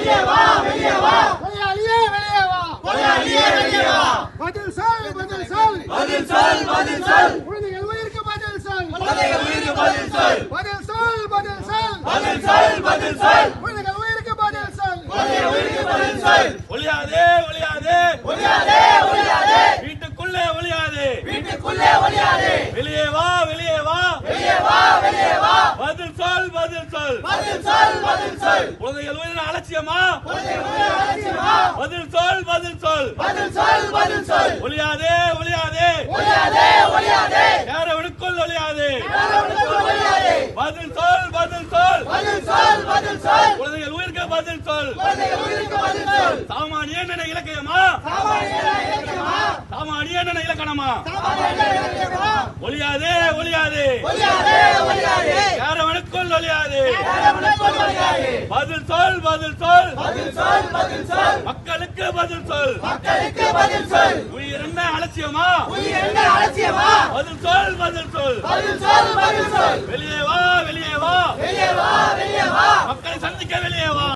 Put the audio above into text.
வெளியே வா வெளியே வா. கொலையாளியே வெளியே வா. கொலையாளியே வெளியே வா. பதில் சொல் பதில் சொல். பதில் சொல் பதில் சொல். குழந்தைகள் உயிருக்கு பதில் சொல். குழந்தைகள் உயிருக்கு பதில் சொல். பதில் சொல் பதில் சொல். பதில் சொல் பதில் சொல். குழந்தைகள் உயிருக்கு பதில் சொல். குழந்தைகள் உயிருக்கு பதில் சொல். ஒளியாதே ஒளியாதே ஒளியாதே ஒளியாதே வீட்டுக்குள்ளே ஒளியாதே வீட்டுக்குள்ளே ஒளியாதே வெளியே வா வெளியே சொல். பதில் சொல் பதில் சொல். குழந்தைகள் உயிரின அலட்சியமா? குழந்தைகள் உயிர் அலட்சியமா? பதில் சொல் பதில் சொல். பதில் சொல் பதில் சொல். ஒளியாதே ஒளியாதே ஒளியாதே ஒளியாதே யாரவனுக்குள் ஒளியாதே யாரவனுக்குள் ஒளியாதே பதில் சொல் பதில் சொல். பதில் சொல் பதில் சொல். குழந்தைகள் உயிருக்கு பதில் சொல். குழந்தைகள் உயிருக்கு பதில் சொல். சாமானிய என இலக்கியமா? சாமானிய இலக்கியமா? சாமானிய என இலக்கணமா? ஒளியாதே ஒளியாதே ஒளியாதே ஒளியாதே பதில் சொல் பதில் சொல். பதில் சொல் பதில் சொல். மக்களுக்கு பதில் சொல். மக்களுக்கு பதில் சொல். உயிர் என்ன அலட்சியமா? உயிர் என்ன அலட்சியமா? பதில் சொல் பதில் சொல். பதில் சொல் பதில் சொல். வெளியே வா வெளியே வா. வெளியே வா வெளியே வா. மக்களை சந்திக்க வெளியே வா.